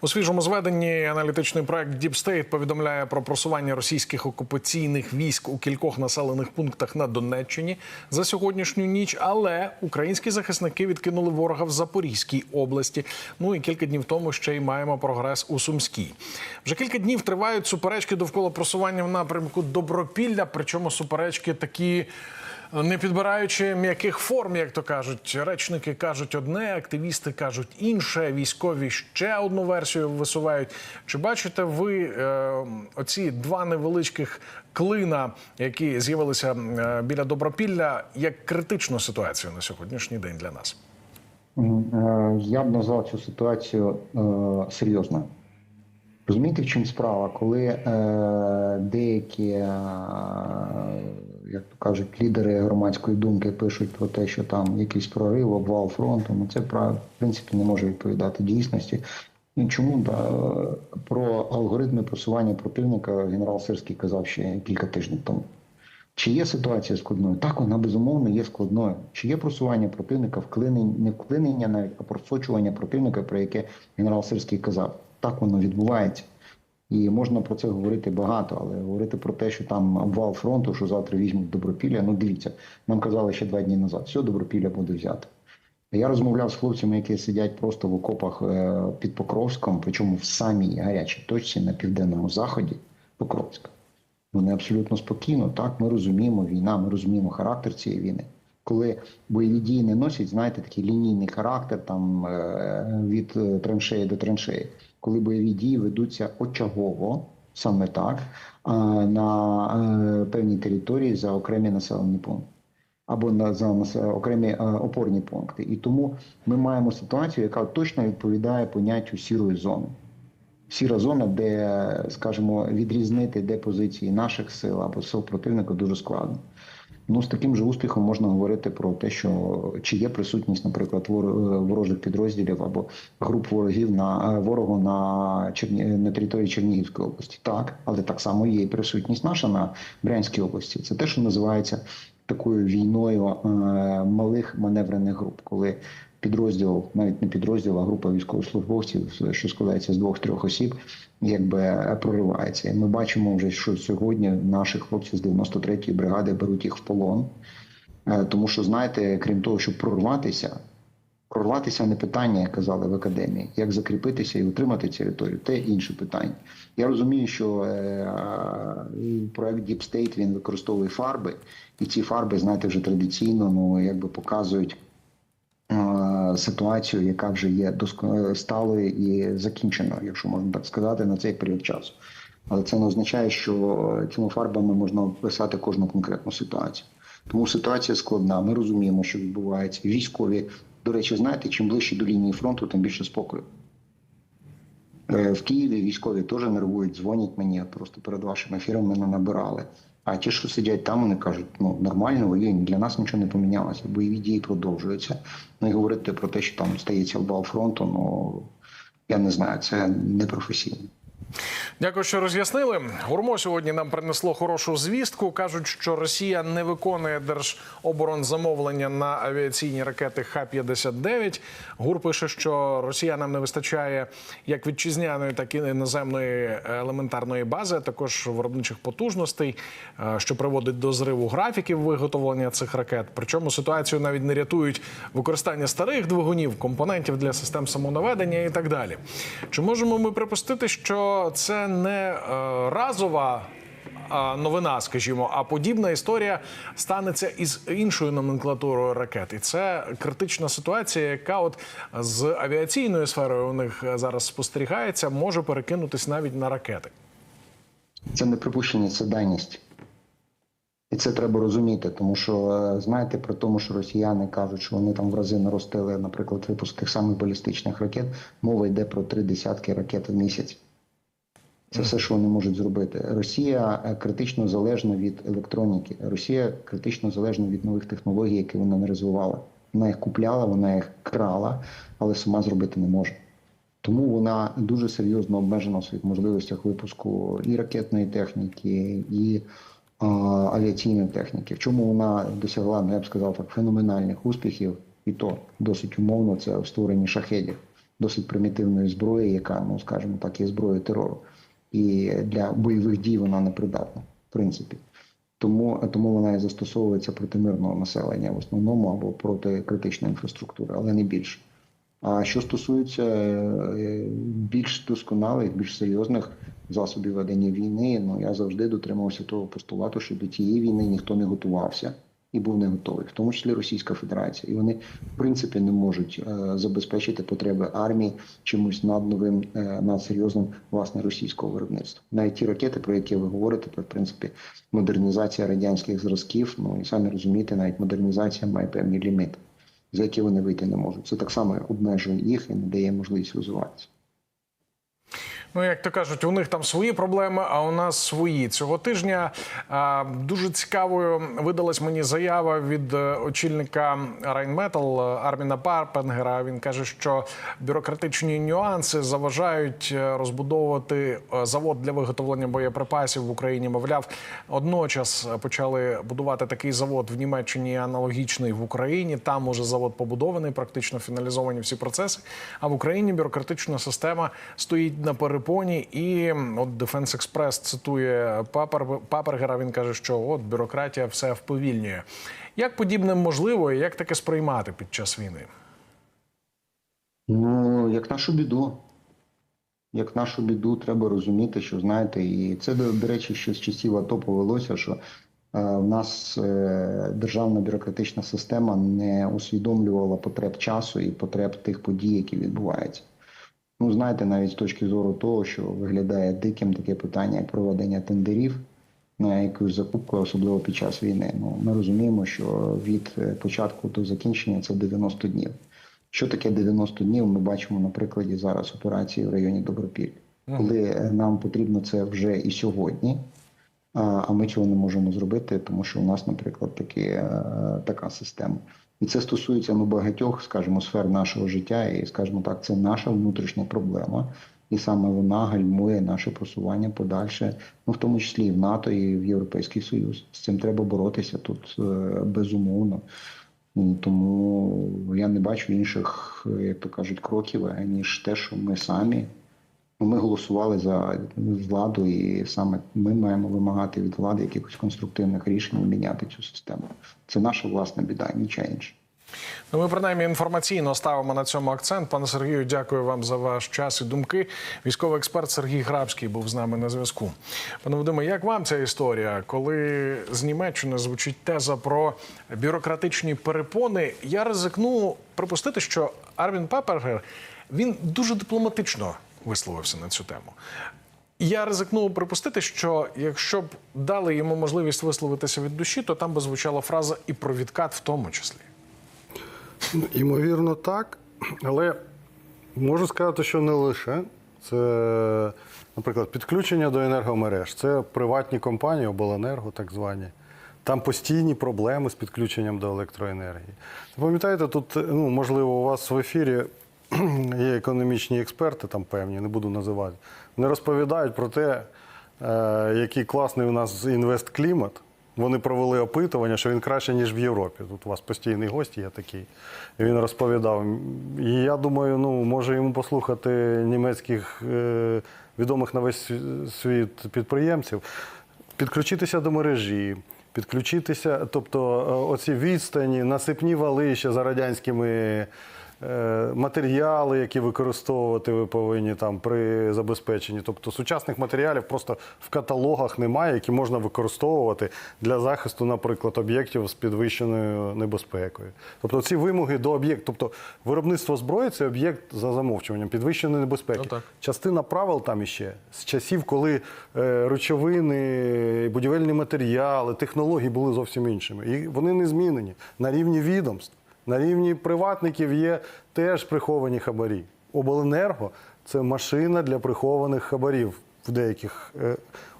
У свіжому зведенні аналітичний проект Deep State повідомляє про просування російських окупаційних військ у кількох населених пунктах на Донеччині за сьогоднішню ніч. Але українські захисники відкинули ворога в Запорізькій області. Ну і кілька днів тому ще й маємо прогрес у Сумській. Вже кілька днів тривають суперечки довкола просування в напрямку Добропілля. Причому суперечки такі. Не підбираючи м'яких форм, як то кажуть, речники кажуть одне, активісти кажуть інше. Військові ще одну версію висувають. Чи бачите ви е, оці два невеличких клина, які з'явилися е, біля Добропілля, як критичну ситуацію на сьогоднішній день для нас? Е, Я б назвав цю ситуацію е, серйозною. Розумієте, в чому справа? Коли е, деякі, е, як то кажуть, лідери громадської думки пишуть про те, що там якийсь прорив, обвал фронту, ну це в принципі не може відповідати дійсності. І чому да, про алгоритми просування противника генерал Сирський казав ще кілька тижнів тому. Чи є ситуація складною? Так, вона безумовно є складною. Чи є просування противника, вклинення, не вклинення навіть, а просочування противника, про яке генерал Сирський казав? Так воно відбувається. І можна про це говорити багато, але говорити про те, що там обвал фронту, що завтра візьмуть Добропілля, ну дивіться, нам казали ще два дні назад, все, Добропілля буде взято. Я розмовляв з хлопцями, які сидять просто в окопах е, під Покровськом, причому в самій гарячій точці на південному заході Покровська. Вони абсолютно спокійно. Так, ми розуміємо війна, ми розуміємо характер цієї війни. Коли бойові дії не носять, знаєте, такий лінійний характер там е, від е, траншеї до траншеї, коли бойові дії ведуться очагово, саме так, на е, певній території за окремі населені пункти. Або на за окремі е, опорні пункти, і тому ми маємо ситуацію, яка точно відповідає поняттю сірої зони сіра зона, де, скажімо, відрізнити де позиції наших сил або сил противника дуже складно. Ну, з таким же успіхом можна говорити про те, що чи є присутність, наприклад, вор- ворожих підрозділів або груп ворогів на ворогу на Черні... на території Чернігівської області. Так, але так само є і присутність наша на Брянській області. Це те, що називається такою війною е, малих маневрених груп, коли підрозділ, навіть не підрозділ, а група військовослужбовців, що складається з двох-трьох осіб, якби проривається. І ми бачимо вже, що сьогодні наші хлопці з 93-ї бригади беруть їх в полон. Е, Тому що, знаєте, крім того, щоб прорватися, прорватися не питання, як казали в академії, як закріпитися і утримати територію, це інше питання. Я розумію, що е, проект Deep State він використовує фарби, і ці фарби, знаєте, вже традиційно ну, якби показують е, ситуацію, яка вже є доско- сталою і закінченою, якщо можна так сказати, на цей період часу. Але це не означає, що цими фарбами можна описати кожну конкретну ситуацію. Тому ситуація складна. Ми розуміємо, що відбувається. Військові, до речі, знаєте, чим ближче до лінії фронту, тим більше спокою. Е, В Києві військові теж нервують, дзвонять мені просто перед вашим ефіром мене набирали. А ті, що сидять там, вони кажуть, ну нормально воюємо, для нас нічого не помінялося, бойові дії продовжуються. Ну і говорити про те, що там стається обвал фронту, ну я не знаю, це непрофесійно. Дякую, що роз'яснили. Гурмо сьогодні нам принесло хорошу звістку. кажуть, що Росія не виконує держоборонзамовлення на авіаційні ракети Х-59. Гур пише, що росіянам не вистачає як вітчизняної, так і іноземної елементарної бази, а також виробничих потужностей, е, що приводить до зриву графіків виготовлення цих ракет. Причому ситуацію навіть не рятують використання старих двигунів, компонентів для систем самонаведення і так далі. Чи можемо ми припустити, що це не е, разова новина, скажімо, а подібна історія станеться із іншою номенклатурою ракет. І це критична ситуація, яка от з авіаційною сферою у них зараз спостерігається, може перекинутись навіть на ракети. Це не припущення, це даність. І це треба розуміти, тому що е, знаєте, при тому, що росіяни кажуть, що вони там в рази наростили, наприклад, випуск тих самих балістичних ракет, мова йде про три десятки ракет в місяць. Це все, що вони можуть зробити. Росія е, критично залежна від електроніки. Росія критично залежна від нових технологій, які вона не розвивала. Вона їх купляла, вона їх крала, але сама зробити не може. Тому вона дуже серйозно обмежена в своїх можливостях випуску і ракетної техніки, і а, авіаційної техніки. В чому вона досягла, ну, я б сказав так, феноменальних успіхів, і то досить умовно це в створенні шахедів. досить примітивної зброї, яка, ну скажімо так, є зброєю терору. І для бойових дій вона не придатна, в принципі. Тому, тому вона і застосовується проти мирного населення в основному або проти критичної інфраструктури, але не більше. А що стосується е, більш досконалих, більш серйозних засобів ведення війни, ну я завжди дотримувався того постулату, що до тієї війни ніхто не готувався і був не готовий, в тому числі Російська Федерація. І вони, в принципі, не можуть е, забезпечити потреби армії чимось надновим, е, надсерйозним власне російського виробництва. Навіть ті ракети, про які ви говорите, то в принципі модернізація радянських зразків. Ну і самі розумієте, навіть модернізація має певні ліміти за які вони вийти не можуть. Це так само обмежує їх і не дає можливість розвиватися. Ну, як то кажуть, у них там свої проблеми, а у нас свої. Цього тижня а, дуже цікавою видалась мені заява від е, очільника Райнметал Арміна Парпенгера. Він каже, що бюрократичні нюанси заважають е, розбудовувати е, завод для виготовлення боєприпасів в Україні. Мовляв, одночас почали будувати такий завод в Німеччині, аналогічний в Україні. Там уже завод побудований, практично фіналізовані всі процеси. А в Україні бюрократична система стоїть на перепоні. І от Defense Express цитує Папер, Папергера. Він каже, що от бюрократія все вповільнює. Як подібне можливо, і як таке сприймати під час війни? Ну, як нашу біду. Як нашу біду, треба розуміти, що знаєте, і це, до речі, ще з часів АТО повелося, що е, в нас е, державна бюрократична система не усвідомлювала потреб часу і потреб тих подій, які відбуваються. Ну, знаєте, навіть з точки зору того, що виглядає диким таке питання як проведення тендерів на якусь закупку, особливо під час війни. Ну, ми розуміємо, що від е, початку до закінчення це 90 днів. Що таке 90 днів? Ми бачимо на прикладі зараз операції в районі Добропіль, коли е, нам потрібно це вже і сьогодні. А ми цього не можемо зробити, тому що у нас, наприклад, такі, е, така система. І це стосується ну, багатьох, скажімо, сфер нашого життя, і, скажімо так, це наша внутрішня проблема. І саме вона гальмує наше просування подальше, ну в тому числі і в НАТО, і в Європейський Союз. З цим треба боротися тут е, безумовно. Ну, Тому я не бачу інших, як то кажуть, кроків, ніж те, що ми самі. Ну, Ми голосували за владу, і саме ми маємо вимагати від влади якихось конструктивних рішень міняти цю систему. Це наша власна біда, нічого інше. Ну, ми принаймні інформаційно ставимо на цьому акцент. Пане Сергію, дякую вам за ваш час і думки. Військовий експерт Сергій Грабський був з нами на зв'язку. Пане Вадиме, як вам ця історія, коли з Німеччини звучить теза про бюрократичні перепони? Я ризикну припустити, що Арвін Папергер він дуже дипломатично висловився на цю тему. Я ризикну припустити, що якщо б дали йому можливість висловитися від душі, то там би звучала фраза і про відкат в тому числі. Ймовірно, так. Але можу сказати, що не лише. Це, наприклад, підключення до енергомереж. Це приватні компанії, обленерго, так звані. Там постійні проблеми з підключенням до електроенергії. Пам'ятаєте, тут, ну, можливо, у вас в ефірі є економічні експерти, там певні, не буду називати. Вони розповідають про те, е, який класний у нас інвестклімат. Вони провели опитування, що він краще, ніж в Європі. Тут у вас постійний гость є такий. Він розповідав. І я думаю, ну, може йому послухати німецьких е, відомих на весь світ підприємців, підключитися до мережі, підключитися, тобто е, оці відстані, насипні вали ще за радянськими. Е, Матеріали, які використовувати ви повинні там при забезпеченні. Тобто сучасних матеріалів просто в каталогах немає, які можна використовувати для захисту, наприклад, об'єктів з підвищеною небезпекою. Тобто ці вимоги до об'єкту, тобто виробництво зброї це об'єкт за замовчуванням підвищеної небезпеки. Ну, так. Частина правил там іще з часів, коли е, речовини, будівельні матеріали, технології були зовсім іншими. І вони не змінені на рівні відомств. На рівні приватників є теж приховані хабарі. Обленерго це машина для прихованих хабарів в деяких е,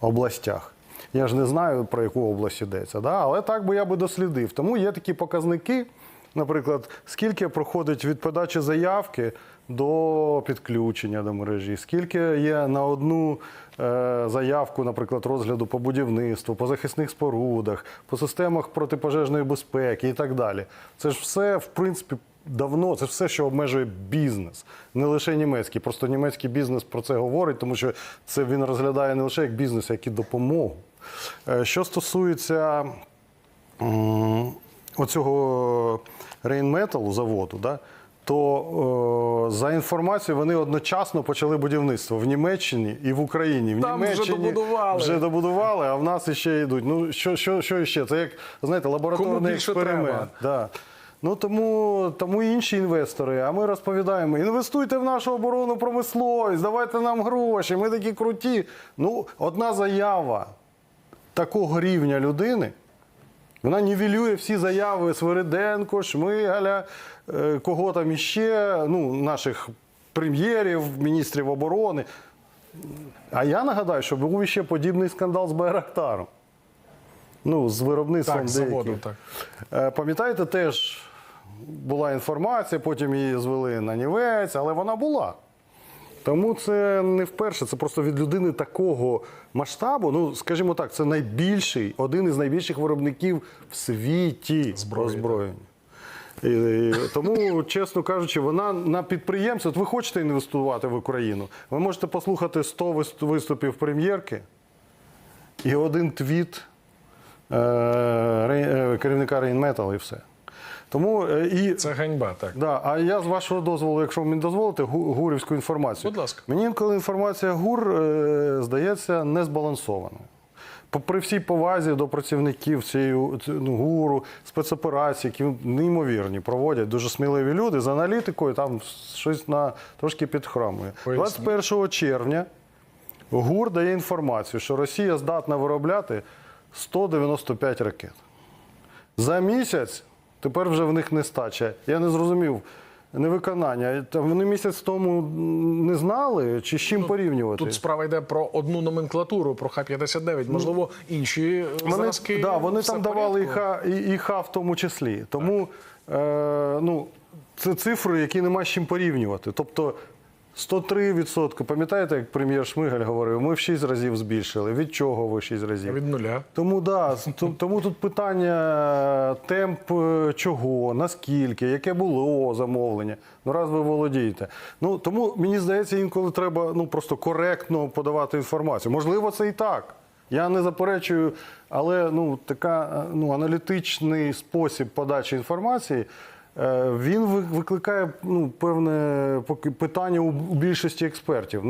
областях. Я ж не знаю, про яку область йдеться, да? але так би я би дослідив. Тому є такі показники, наприклад, скільки проходить від подачі заявки до підключення до мережі, скільки є на одну е, заявку, наприклад, розгляду по будівництву, по захисних спорудах, по системах протипожежної безпеки і так далі. Це ж все, в принципі, давно це все, що обмежує бізнес, не лише німецький. Просто німецький бізнес про це говорить, тому що це він розглядає не лише як бізнес, як і допомогу. Е, Що стосується оцього рейнметалу заводу, да, то е, за інформацією вони одночасно почали будівництво в Німеччині і в Україні. В Там вже Німеччині добудували. вже добудували, а в нас ще йдуть. Ну що, що, що ще? Це як знаєте, Кому лабораторний більше експеримент. треба? Да. Ну тому, тому і інші інвестори. А ми розповідаємо: інвестуйте в нашу оборонну промисловість, давайте нам гроші. Ми такі круті. Ну, одна заява такого рівня людини. Вона нівелює всі заяви Свириденко, Шмигаля, е, кого там іще, ну, наших прем'єрів, міністрів оборони. А я нагадаю, що був іще подібний скандал з Байрактаром. Ну, з виробництвом Так, заводу, так. Е, Пам'ятаєте, теж була інформація, потім її звели на нівець, але вона була. Тому це не вперше, це просто від людини такого масштабу. Ну, скажімо так, це найбільший, один із найбільших виробників в світі озброєння. І, і, тому, чесно кажучи, вона на підприємці. От ви хочете інвестувати в Україну, ви можете послухати 100 виступів прем'єрки і один твіт е, е, керівника Рейнметал і все. Тому е, і Це ганьба, так. Да, а я з вашого дозволу, якщо мені дозволите, гу- гурівську інформацію. Будь ласка. Мені інколи інформація ГУР е, здається незбалансованою. При всій повазі до працівників цієї ну, ГУРу, спецоперацій, які неймовірні, проводять дуже сміливі люди з аналітикою, там щось на трошки підхрамує. 21 червня ГУР дає інформацію, що Росія здатна виробляти 195 ракет. За місяць тепер вже в них нестача. Я не зрозумів невиконання. Вони місяць тому не знали, чи з чим порівнювати. Тут справа йде про одну номенклатуру, про Х-59. Можливо, інші вони, зразки. да, вони там давали і Х, і, і ха в тому числі. Тому е, ну, це цифри, які нема з чим порівнювати. Тобто 103%, пам'ятаєте, як прем'єр Шмигаль говорив, ми в 6 разів збільшили. Від чого ви 6 разів? Від нуля. Тому да, тому тут питання темп е, чого, наскільки, яке було замовлення. Ну раз ви володієте. Ну тому мені здається, інколи треба ну просто коректно подавати інформацію. Можливо, це і так. Я не заперечую, але ну така е, ну аналітичний спосіб подачі інформації. Е, Він ви- викликає ну, певне питання у більшості експертів.